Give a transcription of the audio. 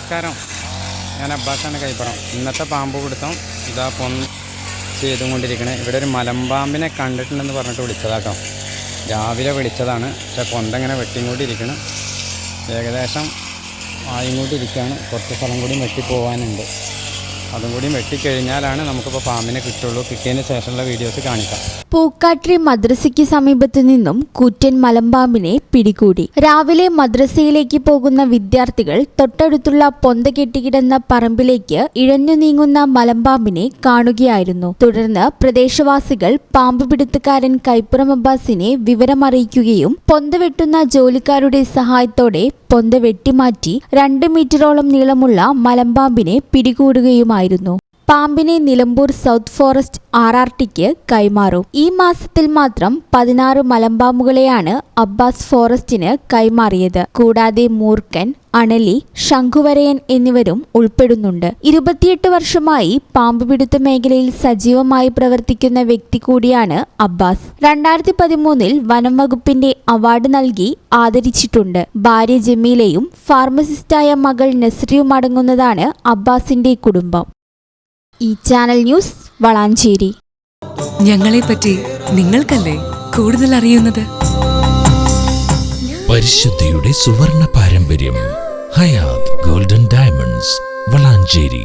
നമസ്കാരം. ഞാൻ അബ്ബാസാണ് കൈപ്പറം. ഇന്നത്തെ പാമ്പ് പിടുത്തം ഇതാ പൊന്ന് ചെയ്തുകൊണ്ടിരിക്കണേ. ഇവിടെ ഒരു മലമ്പാമ്പിനെ കണ്ടിട്ടുണ്ടെന്ന് പറഞ്ഞിട്ട് വിളിച്ചതാട്ടോ. രാവിലെ വിളിച്ചതാണ്. പക്ഷെ പൊന്തങ്ങനെ വെട്ടിങ്ങോട്ടിരിക്കണം. ഏകദേശം ആയിങ്ങോട്ടിരിക്കുകയാണ്. കുറച്ച് സ്ഥലം കൂടി വെട്ടി പോകാനുണ്ട് അതും കൂടി വെട്ടിക്കഴിഞ്ഞാലാണ് നമുക്കിപ്പോൾ പാമ്പിനെ കിട്ടുള്ളൂ. കിട്ടിയതിന് ശേഷമുള്ള വീഡിയോസ് കാണിക്കാം. പൂക്കാട്രി മദ്രസയ്ക്ക് സമീപത്തു നിന്നും കൂറ്റൻ മലമ്പാമ്പിനെ പിടികൂടി. രാവിലെ മദ്രസയിലേക്ക് പോകുന്ന വിദ്യാർത്ഥികൾ തൊട്ടടുത്തുള്ള പൊന്ത കെട്ടിക്കിടന്ന പറമ്പിലേക്ക് ഇഴഞ്ഞു നീങ്ങുന്ന മലമ്പാമ്പിനെ കാണുകയായിരുന്നു. തുടർന്ന് പ്രദേശവാസികൾ പാമ്പ് പിടുത്തക്കാരൻ കൈപ്പുറം അബ്ബാസിനെ വിവരമറിയിക്കുകയും പൊന്ത വെട്ടുന്ന ജോലിക്കാരുടെ സഹായത്തോടെ പൊന്ത വെട്ടിമാറ്റി രണ്ട് മീറ്ററോളം നീളമുള്ള മലമ്പാമ്പിനെ പിടികൂടുകയുമായിരുന്നു പാമ്പിനെ Nilambur south forest R R tick കൈമാറും. ഈ മാസത്തിൽ മാത്രം പതിനാറ് മലമ്പാമ്പുകളെയാണ് അബ്ബാസ് ഫോറസ്റ്റിന് കൈമാറിയത്. കൂടാതെ മൂർക്കൻ അണലി ശംഖുവരയൻ എന്നിവരും ഉൾപ്പെടുന്നുണ്ട്. ഇരുപത്തിയെട്ട് വർഷമായി പാമ്പ് പിടുത്ത മേഖലയിൽ സജീവമായി പ്രവർത്തിക്കുന്ന വ്യക്തി കൂടിയാണ് അബ്ബാസ്. രണ്ടായിരത്തി പതിമൂന്നിൽ വനം വകുപ്പിന്റെ അവാർഡ് നൽകി ആദരിച്ചിട്ടുണ്ട്. ഭാര്യ ജമീലയും ഫാർമസിസ്റ്റായ മകൾ നസ്രിയും അടങ്ങുന്നതാണ് അബ്ബാസിന്റെ കുടുംബം. ഈ ചാനൽ ന്യൂസ് വളാഞ്ചേരി. ഞങ്ങളെപ്പറ്റി നിങ്ങൾക്കല്ലേ കൂടുതൽ അറിയുന്നത്? പരിശുദ്ധിയുടെ സുവർണ പാരമ്പര്യം ഹയാത് ഗോൾഡൻ ഡയമണ്ട്സ് വളാഞ്ചേരി.